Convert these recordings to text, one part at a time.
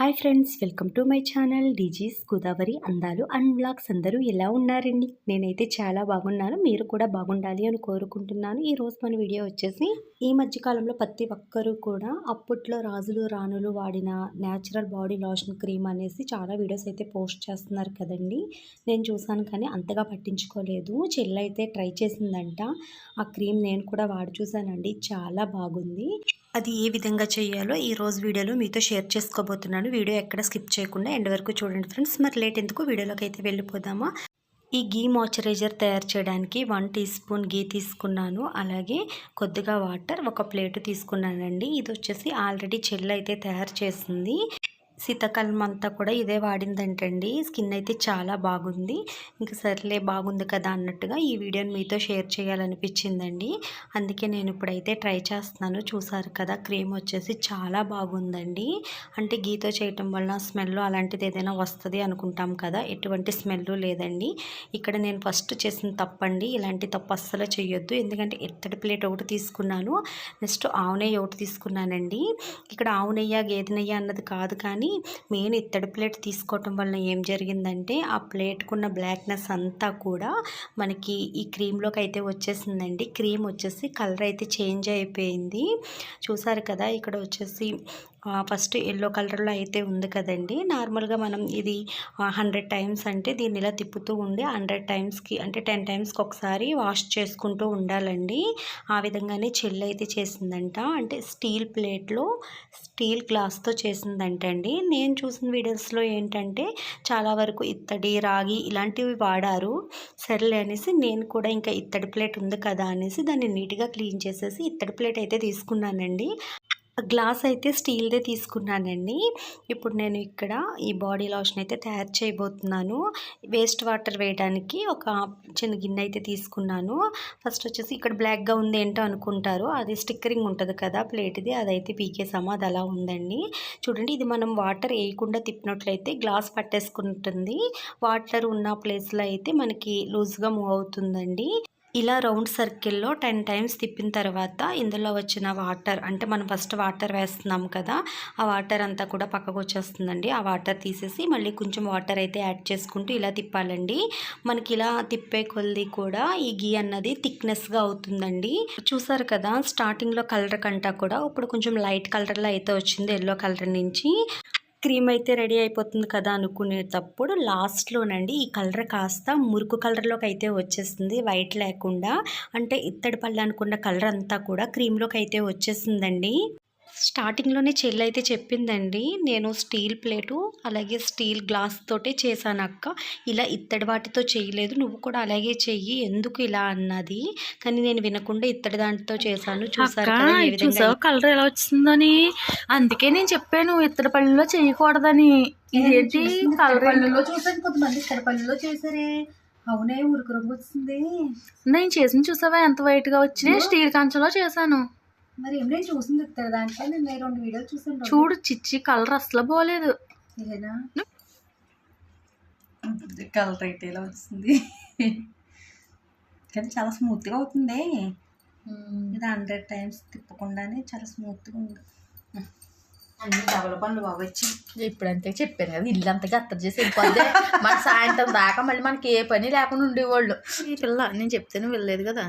Hi friends welcome to my channel DG's Godavari అందాలు and blogs. అందరూ ఎలా ఉన్నారండి? నేనైతే చాలా బాగున్నాను. మీరు కూడా బాగుండాలి అని కోరుకుంటున్నాను. ఈ మన వీడియో వచ్చేసి ఈ మధ్యకాలంలో ప్రతి ఒక్కరూ కూడా అప్పట్లో రాజులు రాణులు వాడిన న్యాచురల్ బాడీ లోషన్ క్రీమ్ అనేసి చాలా వీడియోస్ అయితే పోస్ట్ చేస్తున్నారు కదండి. నేను చూసాను కానీ అంతగా పట్టించుకోలేదు. చెల్లి అయితే ట్రై చేసిందంట. ఆ క్రీమ్ నేను కూడా వాడి చూసానండి చాలా బాగుంది. అది ఏ విధంగా చేయాలో ఈ రోజు వీడియోలో మీతో షేర్ చేసుకోబోతున్నాను. వీడియో ఎక్కడ స్కిప్ చేయకుండా ఎండ్ వరకు చూడండి ఫ్రెండ్స్. మరి లేట్ ఎందుకు వీడియోలోకి అయితే వెళ్ళిపోదామా? ఈ గీ మాయిశ్చరైజర్ తయారు చేయడానికి వన్ టీ స్పూన్ గీ తీసుకున్నాను. అలాగే కొద్దిగా వాటర్ ఒక ప్లేట్ తీసుకున్నానండి. ఇది వచ్చేసి ఆల్రెడీ చెల్లి అయితే తయారు చేసింది. శీతాకాలం అంతా కూడా ఇదే వాడిందంటండి. స్కిన్ అయితే చాలా బాగుంది. ఇంకా సర్లే బాగుంది కదా అన్నట్టుగా ఈ వీడియోని మీతో షేర్ చేయాలనిపించిందండి. అందుకే నేను ఇప్పుడైతే ట్రై చేస్తున్నాను. చూసారు కదా క్రీమ్ వచ్చేసి చాలా బాగుందండి. అంటే గీతో చేయటం వల్ల స్మెల్ అలాంటిది ఏదైనా వస్తుంది అనుకుంటాం కదా ఎటువంటి స్మెల్ లేదండి. ఇక్కడ నేను ఫస్ట్ చేసిన తప్పండి. ఇలాంటి తప్పు అస్సలు చేయొద్దు ఎందుకంటే ఎత్తడి ప్లేట్ ఒకటి తీసుకున్నాను. నెక్స్ట్ ఆవు నెయ్యి ఒకటి తీసుకున్నానండి. ఇక్కడ ఆవు నెయ్యి గేదె నెయ్యి అన్నది కాదు కానీ మెయిన్ ఇత్తడి ప్లేట్ తీసుకోవటం వలన ఏం జరిగిందంటే ఆ ప్లేట్కున్న బ్లాక్నెస్ అంతా కూడా మనకి ఈ క్రీమ్లోకి అయితే వచ్చేసిందండి. క్రీమ్ వచ్చేసి కలర్ అయితే చేంజ్ అయిపోయింది. చూసారు కదా ఇక్కడ వచ్చేసి ఫస్ట్ ఎల్లో కలర్లో అయితే ఉంది కదండి. నార్మల్గా మనం ఇది హండ్రెడ్ టైమ్స్ అంటే దీన్ని ఇలా తిప్పుతూ ఉండి హండ్రెడ్ టైమ్స్కి అంటే టెన్ టైమ్స్కి ఒకసారి వాష్ చేసుకుంటూ ఉండాలండి. ఆ విధంగానే చెల్లి అయితే చేసిందంట. అంటే స్టీల్ ప్లేట్లో స్టీల్ గ్లాస్తో చేసిందంట అండి. నేను చూసిన వీడియోస్లో ఏంటంటే చాలా వరకు ఇత్తడి రాగి ఇలాంటివి వాడారు. సర్లే అనేసి నేను కూడా ఇంకా ఇత్తడి ప్లేట్ ఉంది కదా అనేసి దాన్ని నీట్గా క్లీన్ చేసేసి ఇత్తడి ప్లేట్ అయితే తీసుకున్నానండి. గ్లాస్ అయితే స్టీల్దే తీసుకున్నానండి. ఇప్పుడు నేను ఇక్కడ ఈ బాడీ లోషన్ అయితే తయారు చేయబోతున్నాను. వేస్ట్ వాటర్ వేయడానికి ఒక చిన్న గిన్నె అయితే తీసుకున్నాను. ఫస్ట్ వచ్చేసి ఇక్కడ బ్లాక్గా ఉంది ఏంటో అనుకుంటారు. అది స్టిక్కరింగ్ ఉంటుంది కదా ప్లేట్ది అదైతే పీకేసాము అది అలా ఉందండి. చూడండి ఇది మనం వాటర్ వేయకుండా తిప్పినట్లయితే గ్లాస్ పట్టేసుకుంటుంది. వాటర్ ఉన్న ప్లేస్లో అయితే మనకి లూజ్గా మూవ్ అవుతుందండి. ఇలా రౌండ్ సర్కిల్లో టెన్ టైమ్స్ తిప్పిన తర్వాత ఇందులో వచ్చిన వాటర్ అంటే మనం ఫస్ట్ వాటర్ వేస్తున్నాం కదా ఆ వాటర్ అంతా కూడా పక్కకు వచ్చేస్తుందండి. ఆ వాటర్ తీసేసి మళ్ళీ కొంచెం వాటర్ అయితే యాడ్ చేసుకుంటూ ఇలా తిప్పాలండి. మనకి ఇలా తిప్పే కొద్ది కూడా ఈ గీ అన్నది థిక్నెస్గా అవుతుందండి. చూసారు కదా స్టార్టింగ్లో కలర్ కంటా కూడా ఇప్పుడు కొంచెం లైట్ కలర్లో అయితే వచ్చింది ఎల్లో కలర్ నుంచి. క్రీమ్ అయితే రెడీ అయిపోతుంది కదా అనుకునేటప్పుడు లాస్ట్లోనండి ఈ కలర్ కాస్త మురుకు కలర్లోకి అయితే వచ్చేస్తుంది వైట్ లేకుండా. అంటే ఇత్తడి పళ్ళు అనుకున్న కలర్ అంతా కూడా క్రీమ్లోకి అయితే వచ్చేసిందండి. స్టార్టింగ్లోనే చెల్లి అయితే చెప్పిందండి నేను స్టీల్ ప్లేటు అలాగే స్టీల్ గ్లాస్ తోటే చేశాను అక్క. ఇలా ఇత్తడి వాటితో చేయలేదు నువ్వు కూడా అలాగే చెయ్యి ఎందుకు ఇలా అన్నది. కానీ నేను వినకుండా ఇత్తడి దాంట్లో చేశాను. చూసారు కదా ఏ విధంగా చూసావు కలర్ ఎలా వచ్చిందని? అందుకే నేను చెప్పాను ఇత్తడి పళ్ళలో చేయకూడదని. ఇదేంటి కలర్ పల్లెల్లో చూసాను కొంతమంది ఇక్కడ పల్లెల్లో చేశారే. అవునే ఉరుకు రంగు వచ్చింది. నేను చేసిన చూసావా ఎంత వైట్గా వచ్చినాయి? స్టీల్ కంచంలో చేశాను. మరి ఏం నేను చూసింది ఇక్కడ దాంట్లో? నేను రెండు వీడియోలు చూసాను చూడు చిచ్చి కలర్ అసలు పోలేదు కలర్ అయితే ఇలా వచ్చింది కానీ చాలా స్మూత్గా అవుతుంది. ఇది హండ్రెడ్ టైమ్స్ తిప్పకుండానే చాలా స్మూత్గా ఉంది. అన్ని డబల్ పనులు బాగా వచ్చి. ఇప్పుడంతే చెప్పాను కదా ఇల్లు అంతా గత్తర్ చేసి వెళ్ళిపోద్ది. మన సాయంత్రం దాకా మళ్ళీ మనకి ఏ పని లేకుండా ఉండేవాళ్ళు. ఈ పిల్ల నేను చెప్తేనే వెళ్ళలేదు కదా.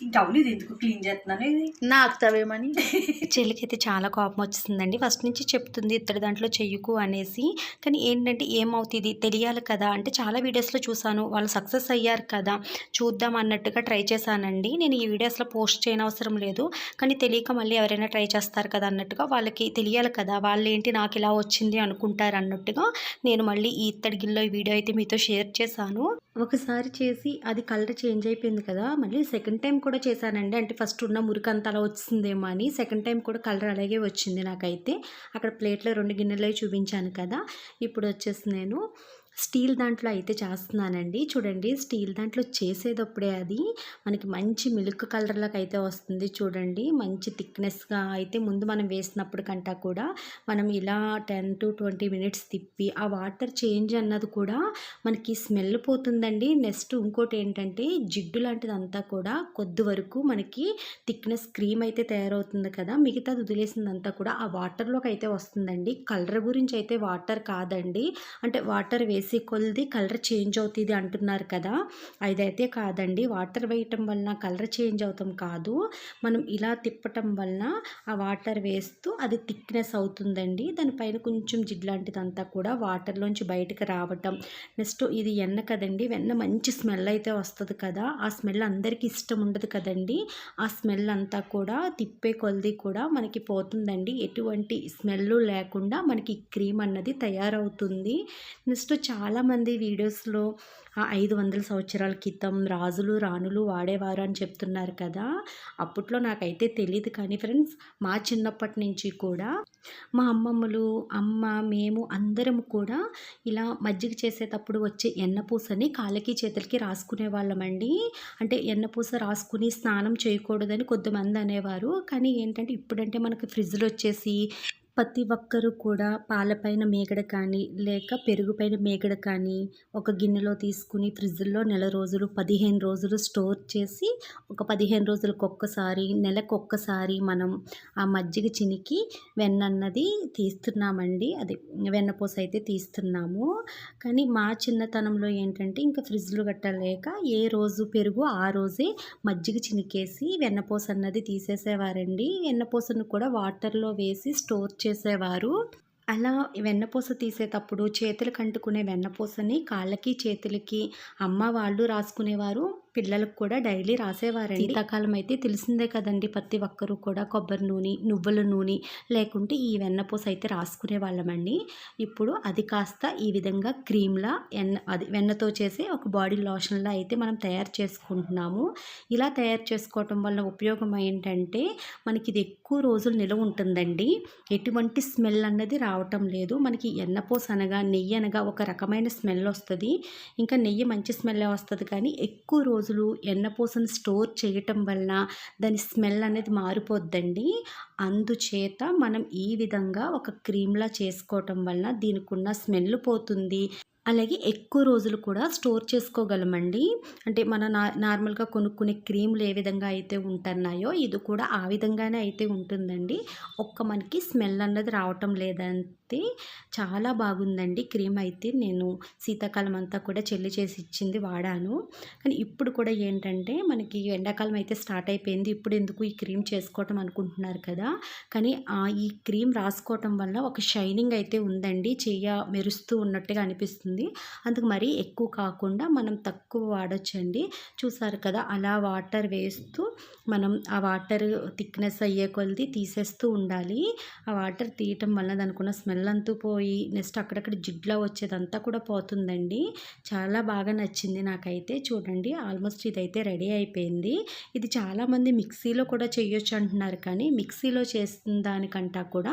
ఇంకా అవును ఇది ఎందుకు క్లీన్ చేస్తున్నాను ఇది? నాకు తవేమని చెల్లికైతే చాలా కోపం వచ్చిందండి ఫస్ట్ నుంచి చెప్తుంది ఇత్తడి దాంట్లో చెయ్యకు అనేసి. కానీ ఏంటంటే ఏమవుతుంది? తెలియాలి కదా. అంటే చాలా వీడియోస్లో చూసాను వాళ్ళు సక్సెస్ అయ్యారు కదా. చూద్దాం అన్నట్టుగా ట్రై చేశానండి. నేను ఈ వీడియోస్లో పోస్ట్ చేయనవసరం లేదు. కానీ తెలియక మళ్ళీ ఎవరైనా ట్రై చేస్తారు కదా అన్నట్టుగా వాళ్ళకి తెలియాలి కదా. వాళ్ళు ఏంటి నాకు ఇలా వచ్చింది అనుకుంటారు అన్నట్టుగా నేను మళ్ళీ ఈ ఇత్తడి ఈ వీడియో అయితే మీతో షేర్ చేశాను. ఒకసారి చేసి అది కలర్ చేంజ్ అయిపోయింది కదా. మళ్ళీ సెకండ్ టైం కూడా చేశానండి. అంటే ఫస్ట్ ఉన్న మురికంత అలా వచ్చిందేమో అని. సెకండ్ టైం కూడా కలర్ అలాగే వచ్చింది నాకైతే. అక్కడ ప్లేట్లో రెండు గిన్నెలు చూపించాను కదా. ఇప్పుడు వచ్చేసి నేను స్టీల్ దాంట్లో అయితే చేస్తున్నానండి. చూడండి స్టీల్ దాంట్లో చేసేటప్పుడే అది మనకి మంచి మిల్క్ కలర్లోకి అయితే వస్తుంది చూడండి. మంచి థిక్నెస్గా అయితే ముందు మనం వేసినప్పుడు కంటా కూడా మనం ఇలా టెన్ టు ట్వంటీ మినిట్స్ తిప్పి ఆ వాటర్ చేంజ్ అన్నది కూడా మనకి స్మెల్ పోతుందండి. నెక్స్ట్ ఇంకోటి ఏంటంటే జిడ్డు లాంటిదంతా కూడా కొద్ది వరకు మనకి థిక్నెస్ క్రీమ్ అయితే తయారవుతుంది కదా మిగతా వదిలేసిందంతా కూడా ఆ వాటర్లోకి అయితే వస్తుందండి. కలర్ గురించి అయితే వాటర్ కాదండి. అంటే వాటర్ వేసి కొలిది కలర్ చేంజ్ అవుతుంది అంటున్నారు కదా. అదైతే కాదండి. వాటర్ వేయటం వలన కలర్ చేంజ్ అవుతాం కాదు. మనం ఇలా తిప్పటం వలన ఆ వాటర్ వేస్తూ అది థిక్నెస్ అవుతుందండి. దానిపైన కొంచెం జిడ్లాంటిదంతా కూడా వాటర్లోంచి బయటకు రావటం. నెక్స్ట్ ఇది ఎన్న కదండి. వెన్న మంచి స్మెల్ అయితే వస్తుంది కదా. ఆ స్మెల్ అందరికీ ఇష్టం ఉండదు కదండి. ఆ స్మెల్ అంతా కూడా తిప్పే కొలది కూడా మనకి పోతుందండి. ఎటువంటి స్మెల్ లేకుండా మనకి క్రీమ్ అన్నది తయారవుతుంది. నెక్స్ట్ చాలామంది వీడియోస్లో ఐదు వందల సంవత్సరాల క్రితం రాజులు రాణులు వాడేవారు అని చెప్తున్నారు కదా. అప్పట్లో నాకైతే తెలియదు కానీ ఫ్రెండ్స్ మా చిన్నప్పటి నుంచి కూడా మా అమ్మమ్మలు అమ్మ మేము అందరం కూడా ఇలా మజ్జిగ చేసేటప్పుడు వచ్చే ఎన్నపూసని కాళ్ళకి చేతులకి రాసుకునే వాళ్ళమండి అంటే ఎన్నపూస రాసుకుని స్నానం చేయకూడదని కొద్దిమంది అనేవారు. కానీ ఏంటంటే ఇప్పుడంటే మనకు ఫ్రిడ్జ్లు వచ్చేసి ప్రతి ఒక్కరూ కూడా పాలపైన మేగడ కానీ లేక పెరుగుపైన మేగడ కానీ ఒక గిన్నెలో తీసుకుని ఫ్రిడ్జ్లో నెల రోజులు పదిహేను రోజులు స్టోర్ చేసి ఒక పదిహేను రోజులకు ఒక్కసారి నెలకు ఒక్కసారి మనం ఆ మజ్జిగ చినికి వెన్న అన్నది తీస్తున్నామండి. అది వెన్నపూస అయితే తీస్తున్నాము. కానీ మా చిన్నతనంలో ఏంటంటే ఇంకా ఫ్రిడ్జ్లు గట్టలేక ఏ రోజు పెరుగు ఆ రోజే మజ్జిగ చినికేసి వెన్నపూస అన్నది తీసేసేవారండి. వెన్నపూసను కూడా వాటర్లో వేసి స్టోర్ చేసేవారు. అలా వెన్నపూస తీసేటప్పుడు చేతులకు అంటుకునే వెన్నపూసని కాళ్ళకి చేతులకి అమ్మ వాళ్ళు రాసుకునేవారు. పిల్లలకు కూడా డైలీ రాసేవారండి. శీతాకాలం అయితే తెలిసిందే కదండి ప్రతి ఒక్కరూ కూడా కొబ్బరి నూనె నువ్వుల నూనె లేకుంటే ఈ వెన్నపూస అయితే రాసుకునే వాళ్ళమండి. ఇప్పుడు అది కాస్త ఈ విధంగా క్రీమ్లా ఎన్న అది వెన్నతో చేసే ఒక బాడీ లోషన్లా అయితే మనం తయారు చేసుకుంటున్నాము. ఇలా తయారు చేసుకోవటం వల్ల ఉపయోగం ఏంటంటే మనకి ఇది ఎక్కువ రోజులు నిలవ ఉంటుందండి. ఎటువంటి స్మెల్ అన్నది రావటం లేదు. మనకి ఎన్నపూస అనగా నెయ్యి అనగా ఒక రకమైన స్మెల్ వస్తుంది. ఇంకా నెయ్యి మంచి స్మెల్ వస్తుంది కానీ ఎక్కువ రోజులు ఎన్నపూసను స్టోర్ చేయటం వలన దాని స్మెల్ అనేది మారిపోద్దండి. అందుచేత మనం ఈ విధంగా ఒక క్రీమ్లా చేసుకోవటం వలన దీనికి ఉన్న స్మెల్ పోతుంది. అలాగే ఎక్కువ రోజులు కూడా స్టోర్ చేసుకోగలమండి. అంటే మన నా నార్మల్గా కొనుక్కునే క్రీములు ఏ విధంగా అయితే ఉంటున్నాయో ఇది కూడా ఆ విధంగానే అయితే ఉంటుందండి. ఒక్క మనకి స్మెల్ అన్నది రావటం అయితే చాలా బాగుందండి. క్రీమ్ అయితే నేను శీతాకాలం అంతా కూడా చెల్లి చేసి ఇచ్చింది వాడాను. కానీ ఇప్పుడు కూడా ఏంటంటే మనకి ఎండాకాలం అయితే స్టార్ట్ అయిపోయింది. ఇప్పుడు ఎందుకు ఈ క్రీమ్ చేసుకోవటం అనుకుంటున్నారు కదా? కానీ ఆ ఈ క్రీమ్ రాసుకోవటం వల్ల ఒక షైనింగ్ అయితే ఉందండి. చెయ్య మెరుస్తూ ఉన్నట్టుగా అనిపిస్తుంది. అందుకు మరీ ఎక్కువ కాకుండా మనం తక్కువ వాడొచ్చండి. చూసారు కదా? అలా వాటర్ వేస్తూ మనం ఆ వాటర్ థిక్నెస్ అయ్యే కొలది తీసేస్తూ ఉండాలి. ఆ వాటర్ తీయటం వల్ల దానికి స్మెల్ స్మెల్ అంతా పోయి నెక్స్ట్ అక్కడక్కడ జిడ్లా వచ్చేదంతా కూడా పోతుందండి. చాలా బాగా నచ్చింది నాకైతే. చూడండి ఆల్మోస్ట్ ఇదైతే రెడీ అయిపోయింది. ఇది చాలామంది మిక్సీలో కూడా చేయొచ్చు అంటున్నారు కానీ మిక్సీలో చేసిన దానికంటా కూడా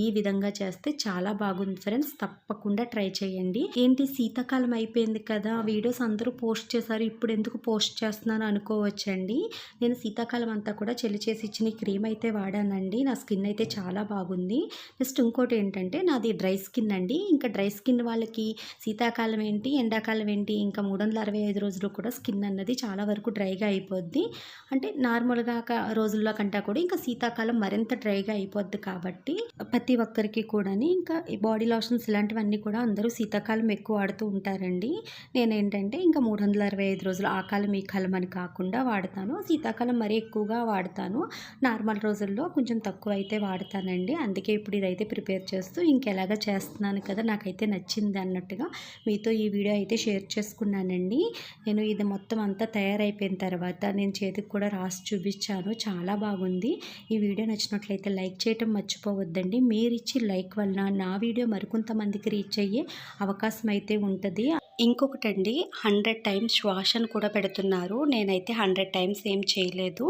ఈ విధంగా చేస్తే చాలా బాగుంది. ఫ్రెండ్స్ తప్పకుండా ట్రై చేయండి. ఏంటి శీతాకాలం అయిపోయింది కదా వీడియోస్ అందరూ పోస్ట్ చేశారు ఇప్పుడు ఎందుకు పోస్ట్ చేస్తున్నాను అనుకోవచ్చండి. నేను శీతాకాలం అంతా కూడా చెల్లి చేసి ఇచ్చిన క్రీమ్ అయితే వాడానండి. నా స్కిన్ అయితే చాలా బాగుంది. నెక్స్ట్ ఇంకోటి ఏంటంటే నాది డ్రై స్కిన్ అండి. ఇంకా డ్రై స్కిన్ వాళ్ళకి శీతాకాలం ఏంటి ఎండాకాలం ఏంటి ఇంకా మూడు వందల అరవై ఐదు రోజులు కూడా స్కిన్ అన్నది చాలా వరకు డ్రైగా అయిపోద్ది. అంటే నార్మల్గా రోజుల్లో కంటా కూడా ఇంకా శీతాకాలం మరింత డ్రైగా అయిపోద్ది కాబట్టి ప్రతి ఒక్కరికి కూడా ఇంకా బాడీ లోషన్స్ ఇలాంటివన్నీ కూడా అందరూ శీతాకాలం ఎక్కువ వాడుతూ ఉంటారండి. నేనేంటంటే ఇంకా మూడు వందల అరవై ఐదు రోజులు ఆ కాలం ఈ కాలం అని కాకుండా వాడతాను. శీతాకాలం మరీ ఎక్కువగా వాడతాను. నార్మల్ రోజుల్లో కొంచెం తక్కువ అయితే వాడతానండి. అందుకే ఇప్పుడు ఇదైతే ప్రిపేర్ చేస్తూ ఇంకెలాగా చేస్తున్నాను కదా నాకైతే నచ్చింది అన్నట్టుగా మీతో ఈ వీడియో అయితే షేర్ చేసుకున్నానండి. నేను ఇది మొత్తం అంతా తయారైపోయిన తర్వాత నేను చేతికి కూడా రాసి చూపించాను. చాలా బాగుంది. ఈ వీడియో నచ్చినట్లయితే లైక్ చేయటం మర్చిపోవద్దండి. మీరు ఇచ్చి లైక్ వలన నా వీడియో మరికొంతమందికి రీచ్ అయ్యే అవకాశం అయితే ఉంటుంది. ఇంకొకటండి హండ్రెడ్ టైమ్స్ శ్వాసను కూడా పెడుతున్నారు. నేనైతే హండ్రెడ్ టైమ్స్ ఏం చేయలేదు.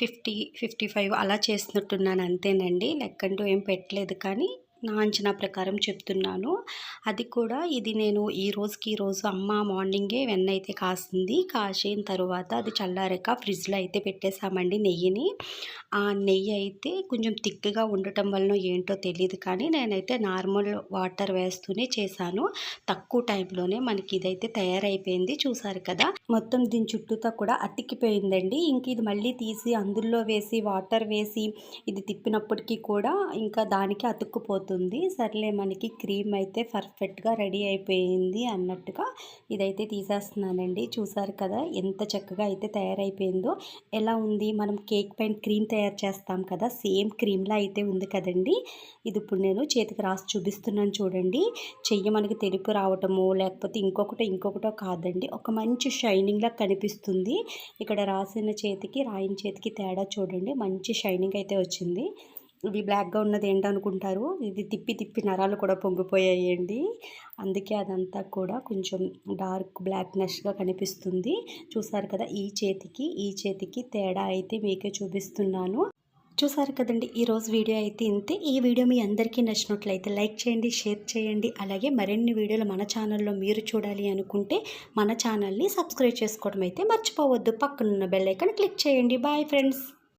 ఫిఫ్టీ ఫిఫ్టీ ఫైవ్ అలా చేసినట్టున్నాను అంతేనండి. లెక్కంటూ ఏం పెట్టలేదు కానీ నా అంచనా ప్రకారం చెప్తున్నాను. అది కూడా ఇది నేను ఈ రోజుకి ఈ రోజు అమ్మ మార్నింగే వెన్న అయితే కాసింది. కాసిన తర్వాత అది చల్లారాక ఫ్రిడ్జ్లో అయితే పెట్టేశామండి నెయ్యిని. ఆ నెయ్యి అయితే కొంచెం తిక్కుగా ఉండటం వలన ఏంటో తెలియదు కానీ నేనైతే నార్మల్ వాటర్ వేస్తూనే చేశాను. తక్కువ టైంలోనే మనకి ఇదైతే తయారైపోయింది. చూసారు కదా మొత్తం దీని చుట్టూతో కూడా అతికిపోయిందండి. ఇంక ఇది మళ్ళీ తీసి అందులో వేసి వాటర్ వేసి ఇది తిప్పినప్పటికీ కూడా ఇంకా దానికి అతుక్కుపోతుంది. సర్లే మనకి క్రీమ్ అయితే పర్ఫెక్ట్గా రెడీ అయిపోయింది అన్నట్టుగా ఇదైతే తీసేస్తున్నానండి. చూసారు కదా ఎంత చక్కగా అయితే తయారైపోయిందో. ఎలా ఉంది? మనం కేక్ పైన క్రీమ్ తయారు చేస్తాం కదా సేమ్ క్రీమ్లా అయితే ఉంది కదండి. ఇది ఇప్పుడు నేను చేతికి రాసి చూపిస్తున్నాను చూడండి. చెయ్యి మనకి తెలుపు రావటము లేకపోతే ఇంకొకటో ఇంకొకటో కాదండి. ఒక మంచి షైనింగ్లా కనిపిస్తుంది. ఇక్కడ రాసిన చేతికి రాయిన చేతికి తేడా చూడండి. మంచి షైనింగ్ అయితే వచ్చింది. ఇది బ్లాక్గా ఉన్నది ఏంటనుకుంటారు? ఇది తిప్పి తిప్పి నరాలు కూడా పొంగిపోయాయండి. అందుకే అదంతా కూడా కొంచెం డార్క్ బ్లాక్నెస్గా కనిపిస్తుంది. చూసారు కదా ఈ చేతికి ఈ చేతికి తేడా అయితే మీకే చూపిస్తున్నాను. చూసారు కదండి ఈరోజు వీడియో అయితే ఇంతే. ఈ వీడియో మీ అందరికీ నచ్చినట్లయితే లైక్ చేయండి షేర్ చేయండి. అలాగే మరిన్ని వీడియోలు మన ఛానల్లో మీరు చూడాలి అనుకుంటే మన ఛానల్ని సబ్స్క్రైబ్ చేసుకోవడం అయితే మర్చిపోవద్దు. పక్కనున్న బెల్ ఐకాన్ క్లిక్ చేయండి. Bye friends.